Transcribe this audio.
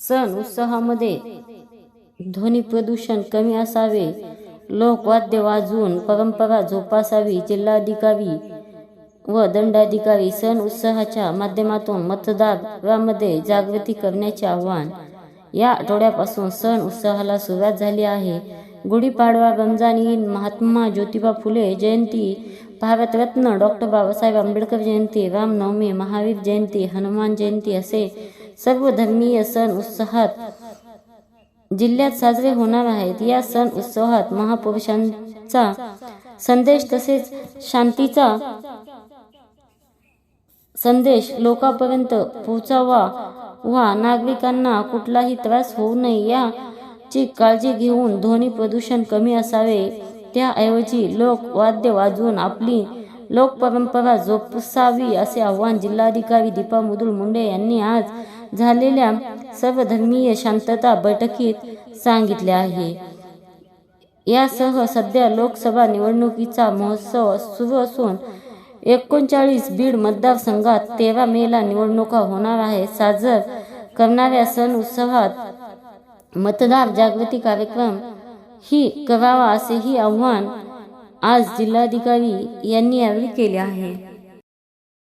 सण उत्साहामध्ये ध्वनी प्रदूषण कमी असावे. लोकवाद्य वाजवून परंपरा जोपासावी. जिल्हाधिकारी व दंडाधिकारी सण उत्साहाच्या माध्यमातून मतदारांमध्ये जागृती करण्याचे आव्हान या आठवड्यापासून सण उत्साहाला सुरुवात झाली आहे. गुढीपाडवा रमजान ईद महात्मा ज्योतिबा फुले जयंती भारतरत्न डॉक्टर बाबासाहेब आंबेडकर जयंती रामनवमी महावीर जयंती हनुमान जयंती असे सर्व धर्मीय सण उत्साहात जिल्ह्यात साजरे होणार आहेत. या सण उत्सवात महापुरुषांचा संदेश तसेच शांतीचा संदेश लोकांपर्यंत पोहोचावा वा नागरिकांना कुठलाही त्रास होऊ नये याची काळजी घेऊन ध्वनी प्रदूषण कमी असावे. त्याऐवजी लोक वाद्य वाजवून आपली लोकपरंपरा जोपसावी असे आव्हान जिल्हाधिकारी दीपा मुदुल मुंडे यांनी आज झालेल्या सर्वधर्मीय शांतता बैठकीत सांगितले आहे. यासह सध्या लोकसभा निवडणुकीचा महोत्सव सुरू असून एकोणचाळीस बीड मतदारसंघात तेरा मेला निवडणुका होणार आहे साजर करणाऱ्या सण उत्सवात मतदार जागृती कार्यक्रम ही करावा असेही आव्हान आज जिल्हाधिकारी यांनी यावेळी केले आहे.